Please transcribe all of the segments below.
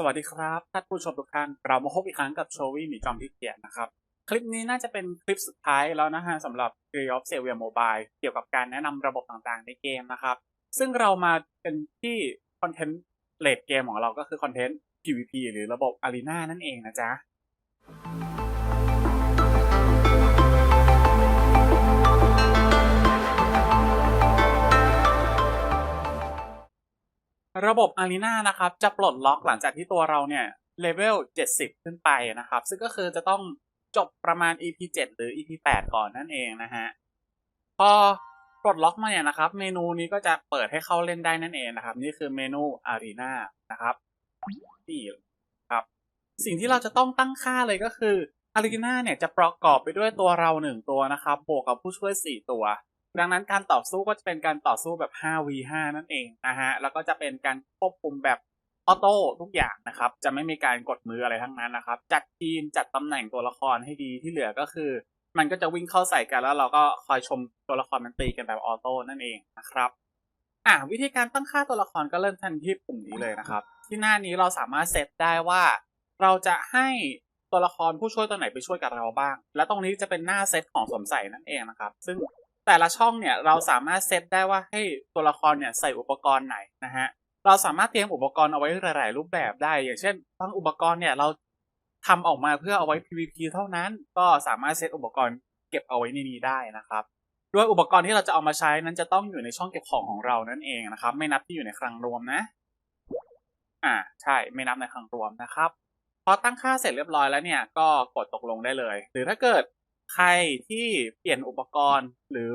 สวัสดีครับท่านผู้ชมทุกท่านเรามาพบอีกครั้งกับโชวี่หมีจอมที่เกียรนะครับ คลิปนี้น่าจะเป็นคลิปสุดท้ายแล้วนะฮะสำหรับ g r e of s e v i a Mobile เกี่ยวกับการแนะนำระบบต่างๆในเกมนะครับ ซึ่งเรามาเป็นที่คอนเทนต์เลดเกมของเราก็คือคอนเทนต์ PVP หรือระบบ Arena นั่นเองนะจ๊ะ ระบบ Arena นะครับ จะปลดล็อกหลังจากที่ตัวเราเนี่ยเลเวล 70 ขึ้นไปนะครับ ซึ่งก็คือจะต้องจบประมาณ EP 7 หรือ EP 8 ก่อนนั่นเองนะฮะ พอปลดล็อกมาเนี่ยนะครับ เมนูนี้ก็จะเปิดให้เข้าเล่นได้นั่นเองนะครับ นี่คือเมนู Arena นะครับนี่ครับ สิ่งที่เราจะต้องตั้งค่าเลยก็คือ Arena เนี่ยจะประกอบไปด้วยตัวเราหนึ่งตัวนะครับบวกกับผู้ช่วย 4 ตัว ดังนั้นการต่อสู้ก็จะเป็นการต่อสู้แบบ 5v5 นั่นเองนะฮะ แล้วก็จะเป็นการควบคุมแบบออโต้ทุกอย่างนะครับ จะไม่มีการกดมืออะไรทั้งนั้นนะครับ จัดทีมจัดตำแหน่งตัวละครให้ดีที่เหลือก็คือ มันก็จะวิ่งเข้าใส่กันแล้วเราก็คอยชมตัวละครมันตีกันแบบออโต้นั่นเองนะครับอะวิธีการตั้งค่าตัวละครก็เริ่มทันที่ปุ่มนี้เลยนะครับ ที่หน้านี้เราสามารถเซตได้ว่า เราจะให้ตัวละครผู้ช่วยตัวไหนไปช่วยกับเราบ้าง และตรงนี้จะเป็นหน้าเซตของสวมใส่นั่นเองนะครับ ซึ่ง แต่ละช่องเนี่ยเราสามารถเซตได้ว่าให้ตัวละครเนี่ยใส่อุปกรณ์ไหนนะฮะเราสามารถเตรียมอุปกรณ์เอาไว้หลาย ๆ รูปแบบได้ อย่างเช่นบางอุปกรณ์เนี่ยเราทำออกมาเพื่อเอาไว้ PVP เท่านั้น ก็สามารถเซตอุปกรณ์เก็บเอาไว้ในนี้ได้นะครับด้วยอุปกรณ์ที่เราจะเอามาใช้นั้นจะต้องอยู่ในช่องเก็บของของเรานั่นเองนะครับ ไม่นับที่อยู่ในคลังรวมนะ อ่าใช่ไม่นับในคลังรวมนะครับพอตั้งค่าเสร็จเรียบร้อยแล้วเนี่ยก็กดตกลงได้เลย หรือถ้าเกิด ใครที่เปลี่ยนอุปกรณ์ หรือ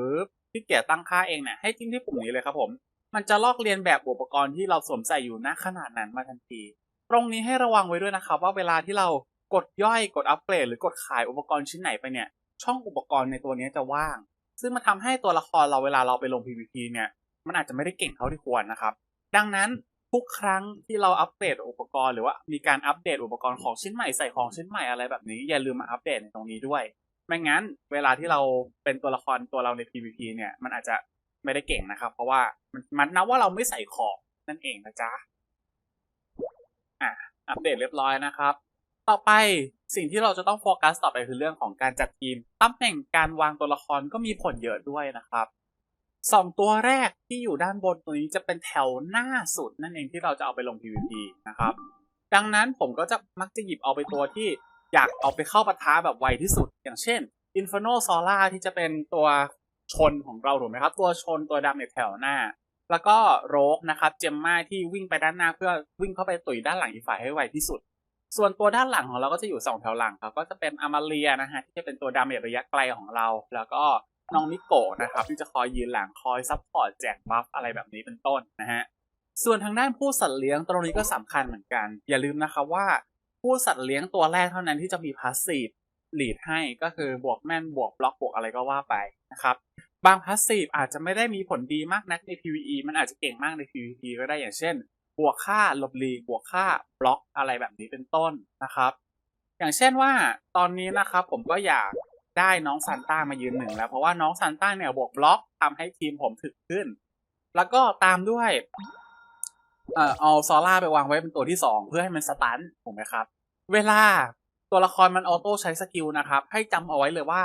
ที่เกียตั้งค่าเองเนี่ยให้จิ้มที่ปุ่มนี้เลยครับผม มันจะลอกเลียนแบบอุปกรณ์ที่เราสวมใส่อยู่ณขนาดนั้นมาทันที ตรงนี้ให้ระวังไว้ด้วยนะครับ ว่าเวลาที่เรากดย่อยกดอัปเกรดหรือกดขายอุปกรณ์ชิ้นไหนไปเนี่ย ช่องอุปกรณ์ในตัวนี้จะว่าง ซึ่งมันทาให้ตัวละครเราเวลาเราไปลง PVP เนี่ย มันอาจจะไม่ได้เก่งเท่าที่ควรนะครับ ดังนั้นทุกครั้งที่เราอัปเดตอุปกรณ์หรือว่ามีการอัปเดตอุปกรณ์ของชิ้นใหม่ใส่ของชิ้นใหม่อะไรแบบนี้อย่าลืมมาอัปเดตในตรงนี้ด้วย ไม่งั้นเวลาที่เราเป็นตัวละครตัวเราใน PVP เนี่ย มันอาจจะไม่ได้เก่งนะครับ เพราะว่ามันมันนับว่าเราไม่ใส่ของนั่นเองนะจ๊ะอะอัปเดตเรียบร้อยนะครับ ต่อไปสิ่งที่เราจะต้องโฟกัสต่อไปคือเรื่องของการจัดทีมตำแหน่งการวางตัวละครก็มีผลเยอะด้วยนะครับสองตัวแรกที่อยู่ด้านบนตัวนี้จะเป็นแถวหน้าสุดนั่นเองที่เราจะเอาไปลง PVP นะครับ ดังนั้นผมก็จะมักจะหยิบเอาไปตัวที่ อยากเอาไปเข้าปะทะแบบไวที่สุด อย่างเช่น Inferno Sora ที่จะเป็นตัวชนของเราถูกไหมครับ ตัวชนตัวดำในแถวหน้า แล้วก็โรกนะครับเจมมาที่วิ่งไปด้านหน้าเพื่อวิ่งเข้าไปตุยด้านหลังอีกฝ่ายให้ไวที่สุด ส่วนตัวด้านหลังของเราก็จะอยู่สองแถวหลังครับก็จะเป็นอามาเรียนะฮะที่จะเป็นตัวดาเมจระยะไกลของเรา แล้วก็น้องนิโกะนะครับที่จะคอยยืนหลังคอยซัพพอร์ตแจกบัฟอะไรแบบนี้เป็นต้นนะฮะส่วนทางด้านผู้สัตว์เลี้ยงตรงนี้ก็สำคัญเหมือนกัน อย่าลืมนะครับว่า ผู้สัตว์เลี้ยงตัวแรกเท่านั้นที่จะมีพาสซีฟลีดให้ก็คือบวกแม่นบวกบล็อกบวกอะไรก็ว่าไปนะครับบางพาสซีฟอาจจะไม่ได้มีผลดีมากนักใน PVE มันอาจจะเก่งมากใน PVP ก็ได้อย่างเช่น บวกค่าหลบหลีบวกค่าบล็อกอะไรแบบนี้เป็นต้นนะครับ อย่างเช่นว่าตอนนี้นะครับผมก็อยากได้น้องซานต้ามายืนหนึ่งแล้ว เพราะว่าน้องซานต้าเนี่ยบวกบล็อกทำให้ทีมผมถึกขึ้น แล้วก็ตามด้วยเอ่อเอาซอล่าไปวางไว้เป็นตัวที่สองเพื่อให้มันสตันถูกไหมครับ เวลาตัวละครมันออโต้ใช้สกิลนะครับ ให้จำเอาไว้เลยว่า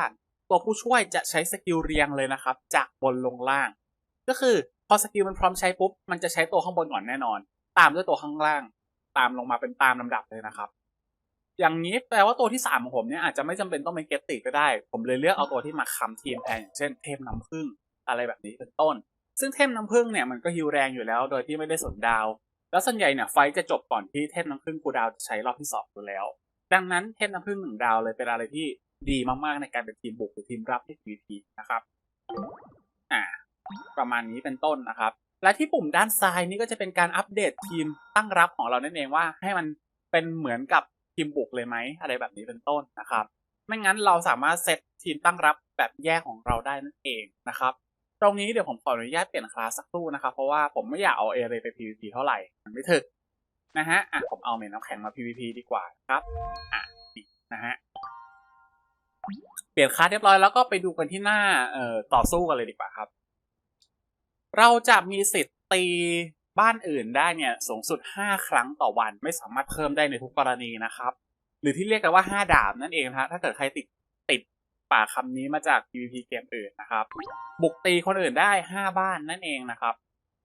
ตัวผู้ช่วยจะใช้สกิลเรียงเลยนะครับ จากบนลงล่าง ก็คือพอสกิลมันพร้อมใช้ปุ๊บ มันจะใช้ตัวข้างบนก่อนแน่นอน ตามด้วยตัวข้างล่าง ตามลงมาเป็นตามลำดับเลยนะครับ อย่างนี้แปลว่าตัวที่สามของผมเนี่ยอาจจะไม่จำเป็นต้องเป็นเกตติก็ได้ ผมเลยเลือกเอาตัวที่มาค้ำทีมแทนอย่างเช่นเทพน้ำผึ้งอะไรแบบนี้เป็นต้น ซึ่งเทพน้ำผึ้งเนี่ยมันก็ฮิวแรงอยู่แล้ว โดยที่ไม่ได้สนดาว แล้วส่วนใหญ่เนี่ยไฟจะจบก่อนที่เทพน้ำผึ้งกูดาวจะใช้รอบที่สองอยู่แล้ว ดังนั้นเทพน้ำผึ้งหนึ่งดาวเลยเป็นอะไรที่ดีมากๆในการเป็นทีมบุกหรือทีมรับที่ PVP นะครับอ่าประมาณนี้เป็นต้นนะครับ และที่ปุ่มด้านซ้ายนี่ก็จะเป็นการอัปเดตทีมตั้งรับของเรานั่นเองว่า ให้มันเป็นเหมือนกับทีมบุกเลยไหมอะไรแบบนี้เป็นต้นนะครับ ไม่งั้นเราสามารถเซตทีมตั้งรับแบบแยกของเราได้นั่นเองนะครับ ตรงนี้เดี๋ยวผมขออนุญาตเปลี่ยนคลาสสักครู่นะครับ เพราะว่าผมไม่อยากเอาเอเรไป PVP เท่าไหร่ มันไม่ถึกนะฮะ อะ ผมเอาเมนน้ำแข็งมา PVP ดีกว่าครับ อะนี่นะฮะ เปลี่ยนคลาสเรียบร้อยแล้วก็ไปดูกันที่หน้า เอ่อ ต่อสู้กันเลยดีกว่าครับ เราจะมีสิทธิ์ตีบ้านอื่นได้เนี่ยสูงสุด 5 ครั้งต่อวันไม่สามารถเพิ่มได้ในทุกกรณีนะครับ หรือที่เรียกกันว่า 5 ดาบนั่นเองนะฮะ ถ้าเกิดใครติด ป่าคำนี้มาจาก PVP เกมอื่นนะครับ บุกตีคนอื่นได้ 5 บ้านนั่นเองนะครับ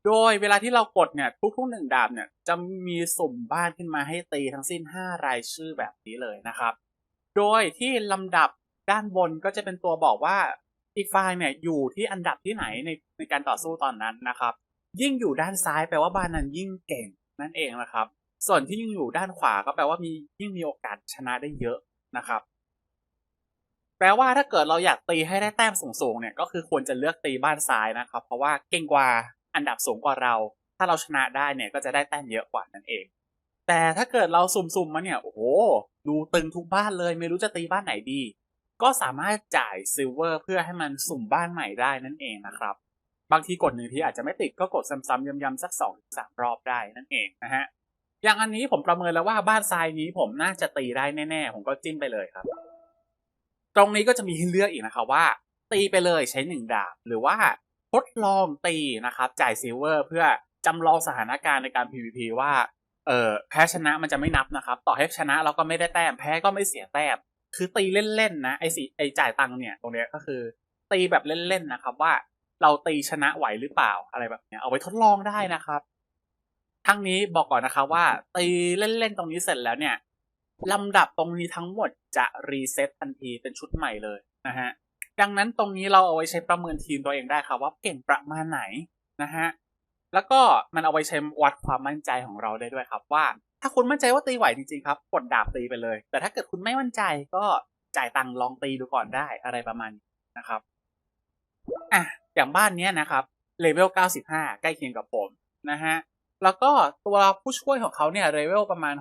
โดยเวลาที่เรากดเนี่ยทุกๆหนึ่งดาบเนี่ยจะมีสุ่มบ้านขึ้นมาให้ตีทั้งสิ้น 5 รายชื่อแบบนี้เลยนะครับ โดยที่ลำดับด้านบนก็จะเป็นตัวบอกว่าอีกฝ่ายเนี่ยอยู่ที่อันดับที่ไหนในในการต่อสู้ตอนนั้นนะครับ ยิ่งอยู่ด้านซ้ายแปลว่าบ้านนั้นยิ่งเก่งนั่นเองนะครับ ส่วนที่ยิ่งอยู่ด้านขวาก็แปลว่ามียิ่งมีโอกาสชนะได้เยอะนะครับ แปลว่าถ้าเกิดเราอยากตีให้ได้แต้มสูงๆเนี่ยก็คือควรจะเลือกตีบ้านซ้ายนะครับ เพราะว่าเก่งกว่าอันดับสูงกว่าเรา ถ้าเราชนะได้เนี่ยก็จะได้แต้มเยอะกว่านั่นเอง แต่ถ้าเกิดเราสุ่มๆมาเนี่ยโอ้โหดูตึงทุกบ้านเลย ไม่รู้จะตีบ้านไหนดี ก็สามารถจ่ายซิลเวอร์เพื่อให้มันสุ่มบ้านใหม่ได้นั่นเองนะครับ บางทีกดหนึ่งทีอาจจะไม่ติดก็กดซ้ำๆย้ำๆสักสองสามรอบได้นั่นเองนะฮะอย่างอันนี้ผมประเมินแล้วว่าบ้านทรายนี้ผมน่าจะตีได้แน่ๆผมก็จิ้มไปเลยครับ ตรงนี้ก็จะมีให้เลือกอีกนะครับว่า ตีไปเลยใช้หนึ่งดาบ หรือว่าทดลองตีนะครับ จ่ายซิลเวอร์เพื่อจำลองสถานการณ์ในการ PVP ว่าเออแพ้ชนะมันจะไม่นับนะครับ ต่อให้ชนะเราก็ไม่ได้แต้มแพ้ก็ไม่เสียแต้มคือตีเล่นๆนะไอ้สิไอ้จ่ายตังค์เนี่ยตรงเนี้ยก็คือ ตีแบบเล่นๆนะครับว่าเราตีชนะไหวหรือเปล่าอะไรแบบเนี้ยเอาไว้ทดลองได้นะครับทั้งนี้บอกก่อนนะครับว่าตีเล่นๆตรงนี้เสร็จแล้วเนี่ย ลำดับตรงนี้ทั้งหมดจะรีเซ็ตทันทีเป็นชุดใหม่เลยนะฮะ ดังนั้นตรงนี้เราเอาไว้ใช้ประเมินทีมตัวเองได้ครับว่าเก่งประมาณไหนนะฮะ แล้วก็มันเอาไว้ใช้วัดความมั่นใจของเราได้ด้วยครับว่า ถ้าคุณมั่นใจว่าตีไหวจริงๆครับกดดาบตีไปเลย แต่ถ้าเกิดคุณไม่มั่นใจก็จ่ายตังค์ลองตีดูก่อนได้อะไรประมาณนี้นะครับอะอย่างบ้านเนี้ยนะครับเลเวล 95 ใกล้เคียงกับผมนะฮะ แล้วก็ตัวผู้ช่วยของเขาเนี่ยเลเวลประมาณ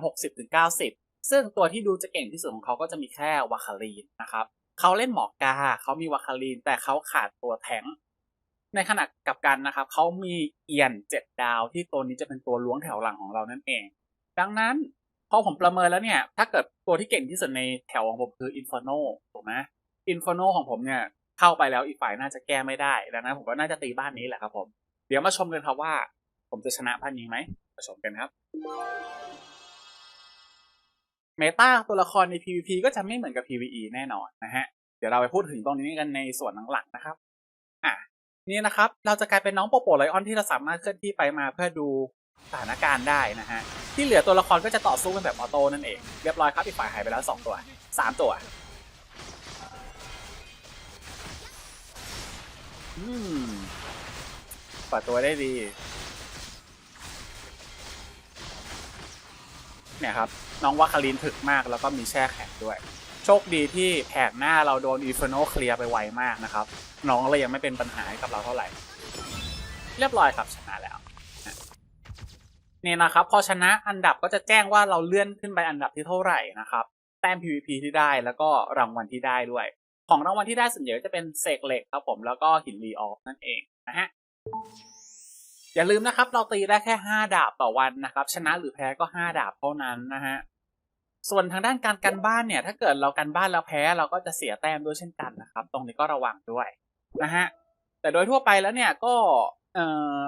60-90 ซึ่งตัวที่ดูจะเก่งที่สุดของเขาก็จะมีแค่วาคารีนนะครับเขาเล่นหมอกาเขามีวาคารีน แต่เขาขาดตัวแทงในขณะกับกันนะครับเขามีเอียน7ดดาวที่ตัวนี้จะเป็นตัวล้วงแถวหลังของเรานั่นเอง ดังนั้นพอผมประเมินแล้วเนี่ย ถ้าเกิดตัวที่เก่งที่สุดในแถวของผมคืออินฟ r โนถูกไหมอินฟ r โนของผมเนี่ยเข้าไปแล้วอีกฝ่ายน่าจะแก้ไม่ได้ดังนั้นผมก็น่าจะตีบ้านนี้แหละครับผม เดี๋ยวมาชมกันครับว่า ผมจะชนะบ้านนี้ไหมมาชมกันครับ เมตาตัวละครใน PVP ก็จะไม่เหมือนกับ PVE แน่นอนนะฮะ เดี๋ยวเราไปพูดถึงตรงนี้กันในส่วนหลังๆนะครับ อะ นี่นะครับ เราจะกลายเป็นน้องโปโปไลออนที่เราสามารถเคลื่อนที่ไปมาเพื่อดูสถานการณ์ได้นะฮะ ที่เหลือตัวละครก็จะต่อสู้กันแบบออโต้นั่นเอง เรียบร้อยครับ อีกฝ่ายหายไปแล้ว 2 ตัว 3 ตัว อืมเปิดตัวได้ดี เนี่ยครับน้องวาคารินถึกมากแล้วก็มีแช่แข็งด้วย โชคดีที่แผกหน้าเราโดนอีเฟโนเคลียร์ไปไวมากนะครับ น้องเลยยังไม่เป็นปัญหาให้กับเราเท่าไหร่ เรียบร้อยครับชนะแล้วนะนี่นะครับพอชนะอันดับก็จะแจ้งว่าเราเลื่อนขึ้นไปอันดับที่เท่าไหร่นะครับแต้ม PVP ที่ได้แล้วก็รางวัลที่ได้ด้วย ของรางวัลที่ได้ส่วนใหญ่จะเป็นเศษเหล็กครับผมแล้วก็หินรีออฟนั่นเองนะฮะ อย่าลืมนะครับ เราตีได้แค่ 5 ดาบต่อวันนะครับ ชนะหรือแพ้ก็ 5 ดาบเท่านั้นนะฮะส่วนทางด้านการกันบ้านเนี่ย ถ้าเกิดเรากันบ้านแล้วแพ้เราก็จะเสียแต้มด้วยเช่นกันนะครับ ตรงนี้ก็ระวังด้วยนะฮะแต่โดยทั่วไปแล้วเนี่ยก็เอ่อ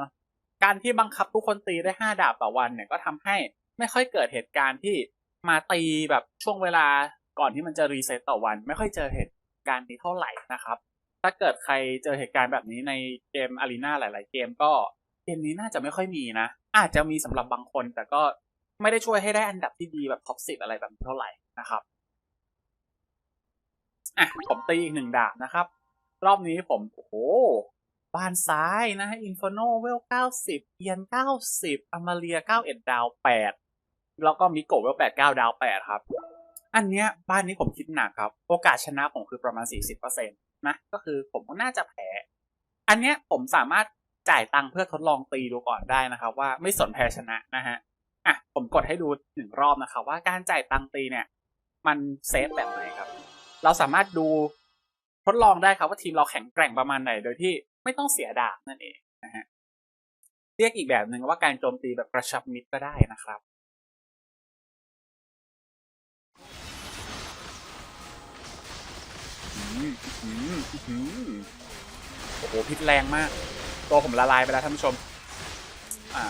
การที่บังคับทุกคนตีได้ 5 ดาบต่อวันเนี่ยก็ทำให้ไม่ค่อยเกิดเหตุการณ์ที่มาตีแบบช่วงเวลาก่อนที่มันจะรีเซ็ตต่อวัน ไม่ค่อยเจอเหตุการณ์นี้เท่าไหร่นะครับ ถ้าเกิดใครเจอเหตุการณ์แบบนี้ในเกมอารีนาหลาย ๆ เกมก็ เกมนี้น่าจะไม่ค่อยมีนะ อาจจะมีสำหรับบางคน แต่ก็ไม่ได้ช่วยให้ได้อันดับที่ดีแบบท็อปสิบอะไรแบบเท่าไหร่นะครับอะผมตีอีกหนึ่งดาบนะครับ รอบนี้ผมโอ้โหบานซ้ายนะฮะอินฟโนเวลเก้าสิบเอียนเก้าสิบอมาเรียเก้าเอ็ดดาวแปดแล้วก็มิโกะเวลแปดเก้าดาวแปดครับ อันเนี้ยบ้านนี้ผมคิดหนักครับ โอกาสชนะผมคือประมาณสี่สิบเปอร์เซ็นตนะ ก็คือผมก็น่าจะแพ้ อันเนี้ยผมสามารถ จ่ายตังค์เพื่อทดลองตีดูก่อนได้นะครับ ว่าไม่สนแพ้ชนะนะฮะอะผมกดให้ดูหนึ่งรอบนะครับ ว่าการจ่ายตังค์ตีเนี่ยมันเซฟแบบไหนครับ เราสามารถดูทดลองได้ครับว่าทีมเราแข็งแกร่งประมาณไหน โดยที่ไม่ต้องเสียดาบนั่นเองนะฮะเรียกอีกแบบหนึ่งว่าการโจมตีแบบกระชับมิตรก็ได้นะครับอืมอือโอ้โหพิษแรงมาก ตัวผมละลายไปแล้วท่านผู้ชม อ่า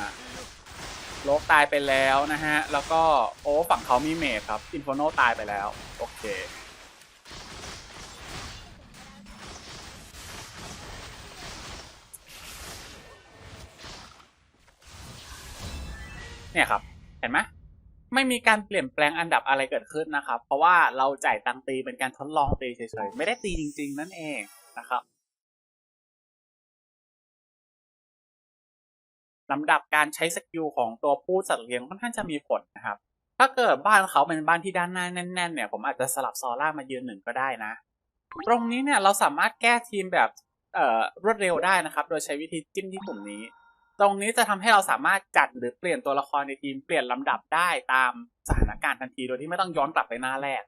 โลกตายไปแล้วนะฮะ แล้วก็โอ้ฝั่งเขามีเมดครับอินโฟโนตายไปแล้ว โอเค เนี่ยครับ เห็นไหมไม่มีการเปลี่ยนแปลงอันดับอะไรเกิดขึ้นนะครับ เพราะว่าเราจ่ายตังตีเป็นการทดลองตีเฉยๆ ไม่ได้ตีจริง ๆ นั่นเองนะครับ ลำดับการใช้สกิลของตัวผู้สัตว์เลี้ยงค่อนข้างจะมีผลนะครับ ถ้าเกิดบ้านเขาเป็นบ้านที่ด้านหน้าแน่นๆเนี่ยผมอาจจะสลับซอล่ามายืนหนึ่งก็ได้นะ ตรงนี้เนี่ยเราสามารถแก้ทีมแบบเอ่อรวดเร็วได้นะครับ โดยใช้วิธีจิ้มที่ปุ่มนี้ ตรงนี้จะทำให้เราสามารถจัดหรือเปลี่ยนตัวละครในทีมเปลี่ยนลำดับได้ตามสถานการณ์ทันทีโดยที่ไม่ต้องย้อนกลับไปหน้าแรก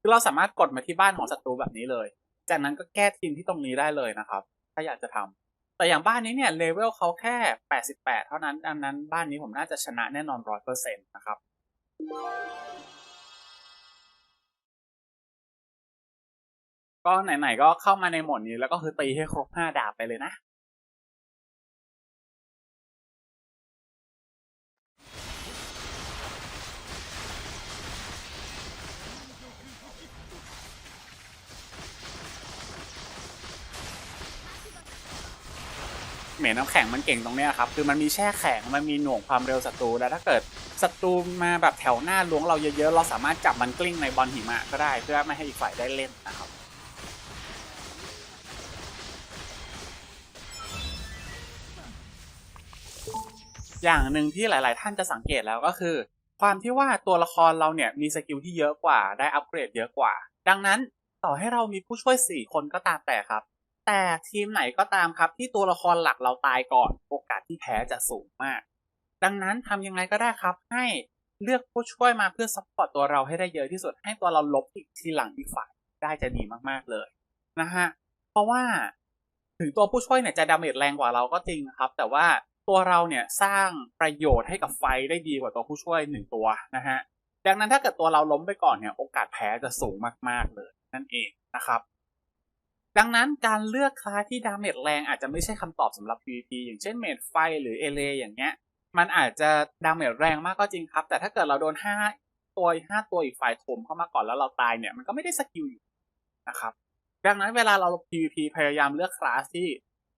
คือเราสามารถกดมาที่บ้านของศัตรูแบบนี้เลย จากนั้นก็แก้ทีมที่ตรงนี้ได้เลยนะครับ ถ้าอยากจะทำ แต่อย่างบ้านนี้เนี่ยเลเวลเขาแค่ 88 เท่านั้นดังนั้นบ้านนี้ผมน่าจะชนะแน่นอน 100%นะครับ ก็ไหนๆก็เข้ามาในหมดนี้แล้วก็คือตีให้ครบ 5 ดาบไปเลยนะ เหมนน้ำแข็งมันเก่งตรงเนี้ยครับคือมันมีแช่แข็งมันมีหน่วงความเร็วศัตรูแล้วถ้าเกิดศัตรูมาแบบแถวหน้าล้วงเราเยอะๆ เราสามารถจับมันกลิ้งในบอลหิมะก็ได้เพื่อไม่ให้อีกฝ่ายได้เล่นนะครับอย่างหนึ่งที่หลาย ๆ ท่านจะสังเกตแล้วก็คือ ความที่ว่าตัวละครเราเนี่ยมีสกิลที่เยอะกว่าได้อัปเกรดเยอะกว่า ดังนั้นต่อให้เรามีผู้ช่วย 4 คนก็ตามแต่ครับ แต่ทีมไหนก็ตามครับที่ตัวละครหลักเราตายก่อน โอกาสที่แพ้จะสูงมาก ดังนั้นทำยังไงก็ได้ครับให้เลือกผู้ช่วยมาเพื่อซัพพอร์ตตัวเราให้ได้เยอะที่สุดให้ตัวเราลบอีกทีหลังอีกฝ่ายได้จะดีมากๆเลยนะฮะเพราะว่าถึงตัวผู้ช่วยเนี่ยจะดาเมจแรงกว่าเราก็จริงครับ แต่ว่าตัวเราเนี่ยสร้างประโยชน์ให้กับไฟได้ดีกว่าตัวผู้ช่วยหนึ่งตัวนะฮะดังนั้นถ้าเกิดตัวเราล้มไปก่อนเนี่ยโอกาสแพ้จะสูงมากๆเลยนั่นเองนะครับ ดังนั้นการเลือกคลาสที่ดาเมจแรงอาจจะไม่ใช่คำตอบสำหรับ PVP อย่างเช่นเมจไฟหรือเอเลอย่างเงี้ย มันอาจจะดาเมจแรงมากก็จริงครับ แต่ถ้าเกิดเราโดนห้าตัวห้าตัวอีกฝ่ายถมเข้ามาก่อนแล้วเราตายเนี่ย มันก็ไม่ได้สกิลอยู่นะครับ ดังนั้นเวลาเรา PVP พยายามเลือกคลาสที่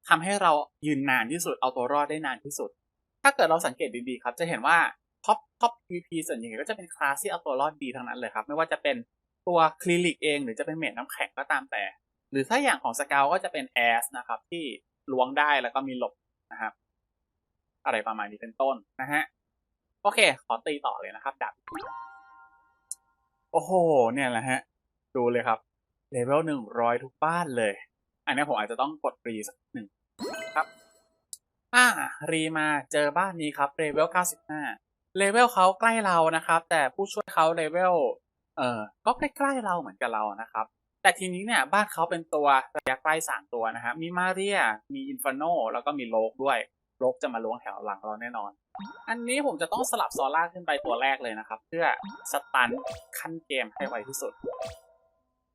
ทำให้เรายืนนานที่สุดเอาตัวรอดได้นานที่สุด ถ้าเกิดเราสังเกตดีๆครับ จะเห็นว่าท็อปท็อป PVP ส่วนใหญ่ก็จะเป็นคลาสที่เอาตัวรอดดีทั้งนั้นเลยครับ ไม่ว่าจะเป็นตัวคลินิกเอง หรือจะเป็นเมจน้ำแข็งก็ตามแต่ หรือถ้าอย่างของสกาวก็จะเป็นแอสนะครับ ที่ล้วงได้แล้วก็มีหลบนะครับ อะไรประมาณนี้เป็นต้นนะฮะ โอเค ขอตีต่อเลยนะครับดับโอ้โห เนี่ยแหละฮะ ดูเลยครับเลเวลหนึ่งร้อยทุกบ้านเลย อันนี้ผมอาจจะต้องกดรีสักหนึ่งครับอ่ารีมาเจอบ้านนี้ครับเลเวลเก้าสิบห้าเลเวลเขาใกล้เรานะครับ แต่ผู้ช่วยเขาเลเวลเอ่อก็ใกล้ๆเราเหมือนกับเรานะครับ แต่ทีนี้เนี่ยบ้านเขาเป็นตัวระยะใกล้สามตัวนะครับมีมาเรีย มีอินฟานโนแล้วก็มีโลกด้วยโลกจะมาล้วงแถวหลังเราแน่นอน อันนี้ผมจะต้องสลับซอล่าขึ้นไปตัวแรกเลยนะครับ เพื่อสตันขั้นเกมให้ไวที่สุด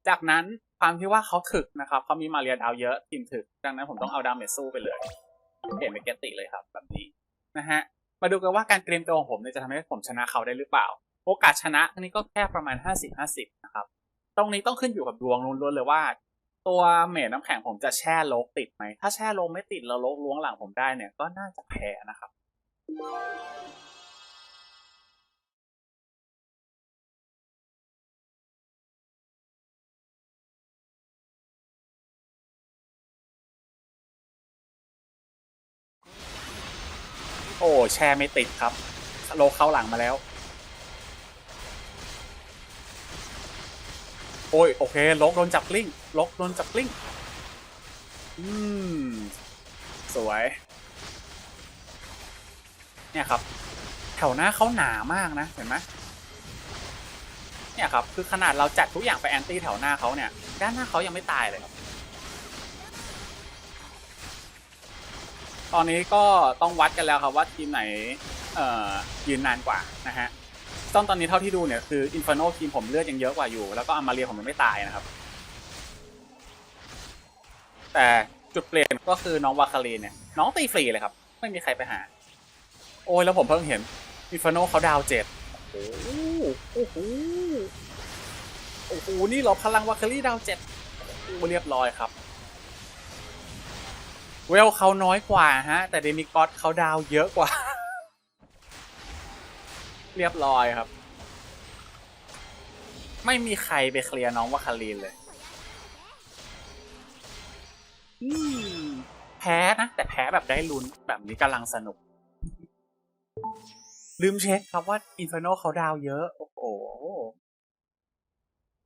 จากนั้นความที่ว่าเขาถึกนะครับเขามีมาเรียดาวเยอะทีมถึก ดังนั้นผมต้องเอาดาเมจสู้ไปเลยเปลี่ยนเป็นเกติเลยครับ แบบนี้นะฮะมาดูกันว่าการเตรียมตัวของผมเนี่ยจะทำให้ผมชนะเขาได้หรือเปล่า โอกาสชนะนนี้ก็แค่ประมาณ 50-50 นะครับ ตรงนี้ต้องขึ้นอยู่กับดวงล้วนๆเลยว่า ตัวเมจน้ำแข็งผมจะแช่โลกติดไหม ถ้าแช่โลกไม่ติดแล้วโลกล้วงหลังผมได้เนี่ยก็น่าจะแพ้นะครับโอ้แช่ไม่ติดครับโลเข้าหลังมาแล้ว โอ้ยโอเคล็อกโดนจับกลิ้งล็อกโดนจับกลิ้งอืมสวย เนี่ยครับ แถวหน้าเขาหนามากนะเห็นไหมเนี่ยครับคือขนาดเราจัดทุกอย่างไปแอนตี้แถวหน้าเขาเนี่ย ด้านหน้าเขายังไม่ตายเลยครับตอนนี้ก็ต้องวัดกันแล้วครับว่าทีมไหน เอ่อยืนนานกว่านะฮะ ตอนตอนนี้เท่าที่ดูเนี่ยคืออินฟ r โนทีมผมเลือดยังเยอะกว่าอยู่ แล้วก็อามาเรียผมยังไม่ตายนะครับ แต่จุดเปลี่ยนก็คือน้องวาคารีเนี่ย น้องตีฟรีเลยครับ ไม่มีใครไปหา โอ้ยแล้วผมเพิ่งเห็นอินฟ r โนเขาดาวเจ็ดโอ้โหโอ้โหโอ้โหนี่เหราพลังวาคารีดาวเจ็ดโอ้เรียบร้อยครับเวลเขาน้อยกว่าฮะ แต่เดมิกอสเขาดาวเยอะกว่า เรียบร้อยครับ ไม่มีใครไปเคลียร์น้องว่าคารีนเลยแพ้นะ แต่แพ้แบบได้ลุ้นแบบนี้กำลังสนุก ลืมเช็คครับว่าอินฟ r โนเขาดาวเยอะ โอ้โห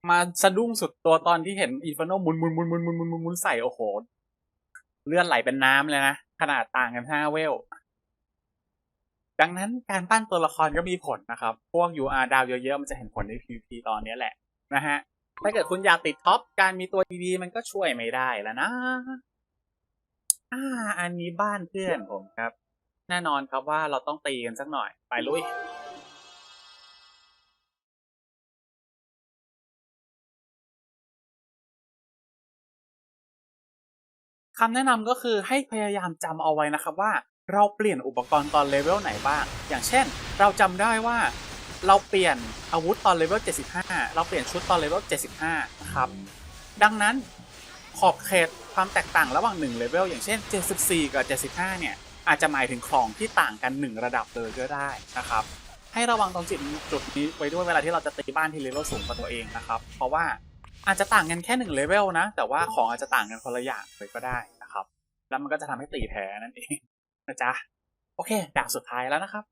มาสะดุ้งสุดตัวตอนที่เห็นอินฟ r โนมุนมุนมุนมุนมุนมุนมุนใส่ โอ้โห เลือดไหลเป็นน้ำเลยนะ ขนาดต่างกันห้าเวล ดังนั้นการปั้นตัวละครก็มีผลนะครับ พวก UR ดาวเยอะๆ มันจะเห็นผลใน PVP ตอนนี้แหละนะฮะ ถ้าเกิดคุณอยากติดท็อป การมีตัวดีๆ มันก็ช่วยไม่ได้แล้วนะ อ่า อันนี้บ้านเพื่อนผมครับ แน่นอนครับว่าเราต้องตีกันสักหน่อย ไปลุยคำแนะนำก็คือให้พยายามจำเอาไว้นะครับว่า เราเปลี่ยนอุปกรณ์ตอนเลเวลไหนบ้าง อย่างเช่น เราจำได้ว่าเราเปลี่ยนอาวุธตอนเลเวล 75 เราเปลี่ยนชุดตอนเลเวล 75 นะครับ ดังนั้นขอบเขตความแตกต่างระหว่าง1เลเวลอย่างเช่น 74 กับ 75 เนี่ย อาจจะหมายถึงของที่ต่างกัน 1 ระดับเลยก็ได้นะครับ ให้ระวังตรงจุดจุดนี้ไว้ด้วยเวลาที่เราจะตีบ้านที่เลเวลสูงกว่าตัวเองนะครับ เพราะว่าอาจจะต่างกันแค่หนึ่งเลเวลนะ แต่ว่าของอาจจะต่างกันคนละอย่างเลยก็ได้นะครับ แล้วมันก็จะทำให้ตีแพ้นั่นเอง นะจ๊ะ โอเคดาวสุดท้ายแล้วนะครับ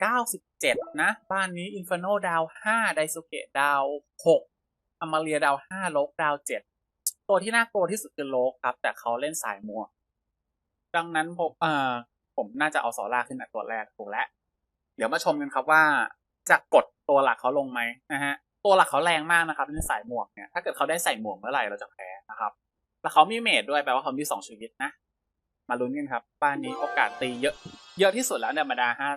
97 นะ บ้านนี้อินฟ r โนดาว 5 ไดสุเกะดาว 6อมาเรียดาว 5 โลกดาว 7 ตัวที่น่ากลัวที่สุดคือโลกครับ แต่เขาเล่นสายมัว ดังนั้นผมเอ่อผมน่าจะเอาซอล่าขึ้นอันตัวแรกถูกแล้ว เดี๋ยวมาชมกันครับว่าจะกดตัวหลักเขาลงไหมนะฮะ ตัวหลักเขาแรงมากนะครับในสายหมวกเนี่ย ถ้าเกิดเขาได้ใส่หมวกเมื่อไหร่เราจะแพ้นะครับ แล้วเขามีเมดด้วยแปลว่าเขามีสองชีวิตนะ มาลุ้นกันครับ บ้านนี้โอกาสตีเยอะ เยอะที่สุดแล้วในบรรดาห้า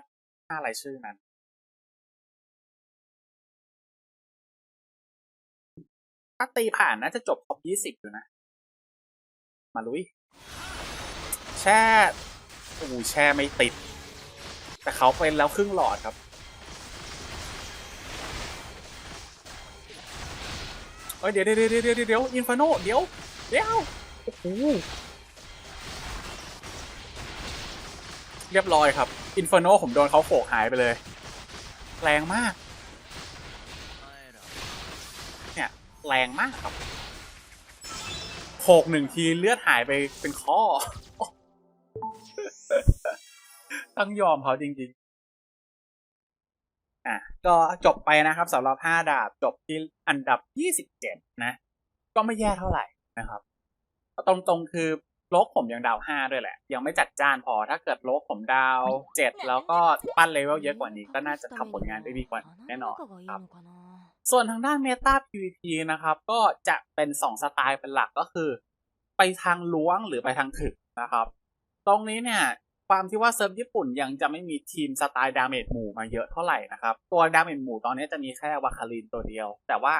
ห้ารายชื่อนั้น ถ้าตีผ่านน่าจะจบท็อปยี่สิบอยู่นะ มาลุย แช่โอ้แช่ไม่ติด แต่เขาเป็นแล้วครึ่งหลอดครับเอ้ยเดี๋ยวเดี๋ยวเดี๋ยวเดี๋ยวเดี๋ยวอินฟาโนเดี๋ยว เดี๋ยวโอ้โหเรียบร้อยครับ อินฟาโนผมโดนเขาโขกหายไปเลย แรงมาก เนี่ย แรงมากครับโขกหนึ่งทีเลือดหายไปเป็นข้อ ต้องยอมเขาจริงๆ อะ ก็จบไปนะครับสำหรับ 5 ดาบจบที่อันดับ 27 นะ ก็ไม่แย่เท่าไหร่ นะครับตรงๆคือโลกผมยังดาว5ด้วยแหละ ยังไม่จัดจ้านพอถ้าเกิดโลกผมดาว7แล้วก็ปั้นเลเวลเยอะกว่านี้ก็น่าจะทำผลงานได้ดีกว่าแน่นอนครับส่วนทางด้านเมตา PVP นะครับ ก็จะเป็น2สไตล์เป็นหลักก็คือ ไปทางล้วงหรือไปทางถึกนะครับ ตรงนี้เนี่ยความที่ว่าเซิร์ฟญี่ปุ่นยังจะไม่มีทีมสไตล์ดาเมจหมู่มาเยอะเท่าไหร่นะครับ ตัวดาเมจหมู่ตอนนี้จะมีแค่วาคารินตัวเดียว แต่ว่า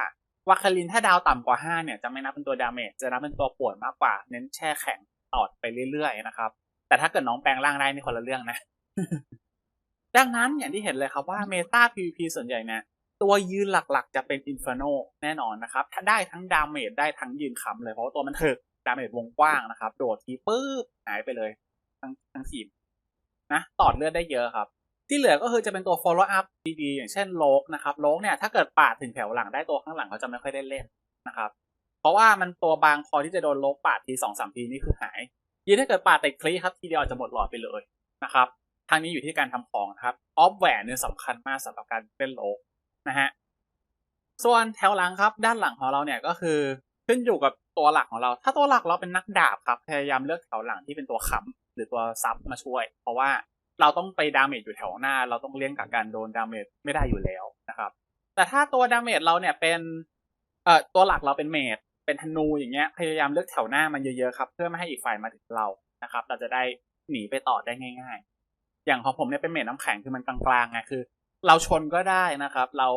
วาคารินถ้าดาวต่ำกว่า 5 เนี่ย จะไม่นับเป็นตัวดาเมจจะนับเป็นตัวปวนมากกว่า เน้นแช่แข็งตอดไปเรื่อยๆนะครับ แต่ถ้าเกิดน้องแปลงร่างได้นี่คนละเรื่องนะ ดังนั้นอย่างที่เห็นเลยครับว่าเมตา PVP ส่วนใหญ่เนี่ยตัวยืนหลักๆ จะเป็นอินฟ r โนแน่นอนนะครับ ถ้าได้ทั้งดาเมจได้ทั้งยืนค้ำเลยเพราะว่าตัวมันเถึกดาเมจวงกว้างนะครับ โดดทีปุ๊บหายไปเลย ทั้งทั้งทีมนะตอดเลือดได้เยอะครับ ที่เหลือก็คือจะเป็นตัว follow up ดีๆ อย่างเช่นโลกนะครับโลกเนี่ยถ้าเกิดปาดถึงแถวหลังได้ตัวข้างหลังเขาจะไม่ค่อยได้เล่นนะครับเพราะว่ามันตัวบางพอที่จะโดนโลกปาดทีสองสามทีนี่คือหายยิ่งถ้าเกิดปาดติดคลีครับทีเดียวจะหมดหลอดไปเลยนะครับทางนี้อยู่ที่การทำของนะครับออฟแหวนเนี่ยสำคัญมากสำหรับการเล่นโลกนะฮะส่วนแถวหลังครับ ด้านหลังของเราเนี่ยก็คือขึ้นอยู่กับตัวหลักของเรา ถ้าตัวหลักเราเป็นนักดาบครับพยายามเลือกแถวหลังที่เป็นตัวค้ำหรือตัวซับมาช่วย เพราะว่า เราต้องไปดาเมจอยู่แถวหน้า เราต้องเลี่ยงกับการโดนดาเมจไม่ได้อยู่แล้วนะครับ แต่ถ้าตัวดาเมจเราเนี่ยเป็นเอ่อตัวหลักเราเป็นเมจเป็นธนูอย่างเงี้ยพยายามเลือกแถวหน้ามันเยอะๆครับ เพื่อไม่ให้อีกฝ่ายมาถึงเรานะครับ เราจะได้หนีไปต่อได้ง่าย ๆ อย่างของผมเนี่ยเป็นเมจน้ำแข็งคือมันกลางๆไงคือ เราชนก็ได้นะครับ เรา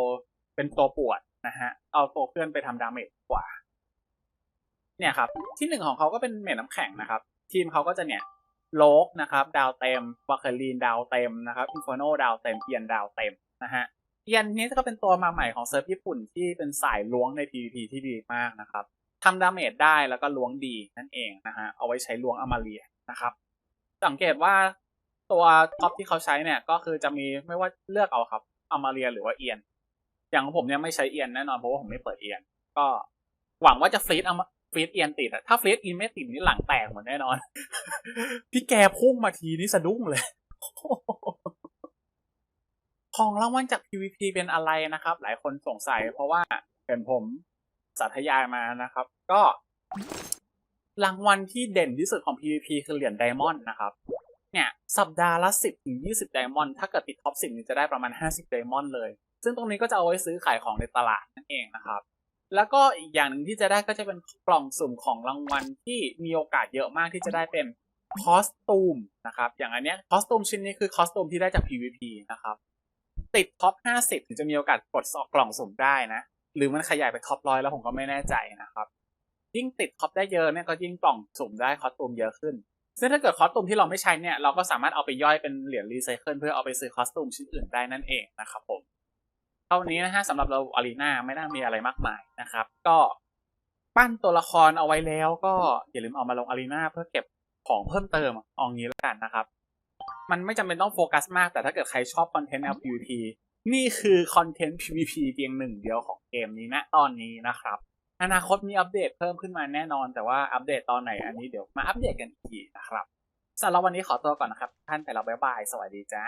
เป็นตัวปวดนะฮะเอาตัวเพื่อนไปทำดาเมจกว่า เนี่ยครับ ที่หนึ่งของเขาก็เป็นเมจน้ำแข็งนะครับ ทีมเขาก็จะเนี่ย โลกนะครับดาวเต็มวาเคลีนดาวเต็มนะครับอินฟอโนดาวเต็มเอียนดาวเต็มนะฮะเอียนนี้ก็เป็นตัวมาใหม่ของเซิร์ฟญี่ปุ่นที่เป็นสายล้วงใน PVP ที่ดีมากนะครับทำดาเมจได้แล้วก็ล้วงดีนั่นเองนะฮะเอาไว้ใช้ล้วงอมาเรียนะครับ สังเกตว่าตัวท็อปที่เขาใช้เนี่ยก็คือจะมีไม่ว่าเลือกเอาครับอมาเรียหรือว่าเอียน อย่างของผมเนี่ยไม่ใช้เอียนแน่นอนเพราะว่าผมไม่เปิดเอียน ก็หวังว่าจะฟรีด เฟรีดเอียนติดอะถ้าเฟรีดอียนไม่ติดนี่หลังแตกหมดแน่นอน พี่แกพุ่งมาทีนี่สะดุ้งเลยของรางวัลจาก PVP เป็นอะไรนะครับ หลายคนสงสัยเพราะว่าเห็นผมสาธยายมานะครับ ก็ รางวัลที่เด่นที่สุดของ PVP คือเหรียญไดมอนด์นะครับ เนี่ย สัปดาห์ละ 10ถึง20 ไดมอนด์ถ้าเกิดติดท็อป 10 จะได้ประมาณ 50 ไดมอนด์เลย ซึ่งตรงนี้ก็จะเอาไว้ซื้อขายของในตลาดนั่นเองนะครับ แล้วก็อีกอย่างหนึ่งที่จะได้ก็จะเป็นกล่องสุ่มของรางวัลที่มีโอกาสเยอะมากที่จะได้เป็นคอสตูมนะครับ อย่างอันเนี้ยคอสตูมชิ้นนี้คือคอสตูมที่ได้จาก PVP นะครับ ติดท็อป 50 ถึงจะมีโอกาสกดสอบกล่องสุ่มได้นะ หรือมันขยายไปท็อปร้อยแล้วผมก็ไม่แน่ใจนะครับ ยิ่งติดท็อปได้เยอะเนี่ยก็ยิ่งกล่องสุ่มได้คอสตูมเยอะขึ้น ซึ่งถ้าเกิดคอสตูมที่เราไม่ใช้เนี่ยเราก็สามารถเอาไปย่อยเป็นเหรียญรีไซเคิลเพื่อเอาไปซื้อคอสตูมชิ้นอื่นได้นั่นเองนะครับผม ท่านี้นะฮะสำหรับเราอารีนาไม่น่ามีอะไรมากมายนะครับ ก็ปั้นตัวละครเอาไว้แล้วก็อย่าลืมเอามาลงอารีนาเพื่อเก็บของเพิ่มเติมเอางี้แล้วกันนะครับ มันไม่จำเป็นต้องโฟกัสมากแต่ถ้าเกิดใครชอบคอนเทนต์แนว PVP นี่คือคอนเทนต์ PVP เพียงหนึ่งเดียวของเกมนี้ณตอนนี้นะครับ อนาคตมีอัปเดตเพิ่มขึ้นมาแน่นอน แต่ว่าอัปเดตตอนไหนอันนี้เดี๋ยวมาอัปเดตกันอีกทีนะครับสำหรับวันนี้ขอตัวก่อนนะครับ ท่านแต่เราบ๊ายบาย สวัสดีจ้า